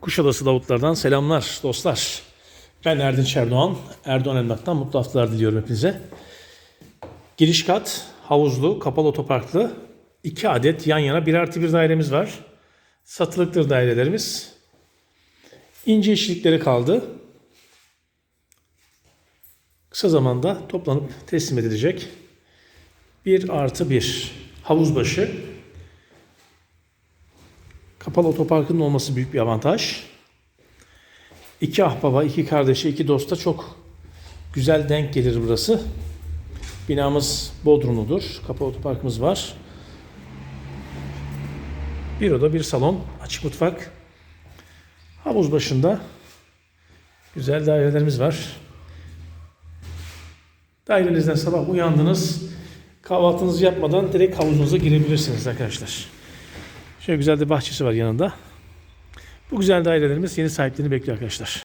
Kuşadası Davutlardan selamlar dostlar. Ben Erdinç Erdoğan. Erdoğan Emlak'tan mutlu haftalar diliyorum hepinize. Giriş kat, havuzlu, kapalı otoparklı 2 adet yan yana 1 artı 1 dairemiz var. Satılıktır dairelerimiz. İnce işçilikleri kaldı. Kısa zamanda toplanıp teslim edilecek. 1 artı 1 havuz başı. Kapalı otoparkının olması büyük bir avantaj. İki ahbaba, iki kardeşe, iki dosta çok güzel denk gelir burası. Binamız Bodrumludur. Kapalı otoparkımız var. Bir oda, bir salon, açık mutfak. Havuz başında güzel dairelerimiz var. Dairenizden sabah uyandınız. Kahvaltınızı yapmadan direkt havuzunuza girebilirsiniz arkadaşlar. Şöyle güzel de bahçesi var yanında. Bu güzel dairelerimiz yeni sahiplerini bekliyor arkadaşlar.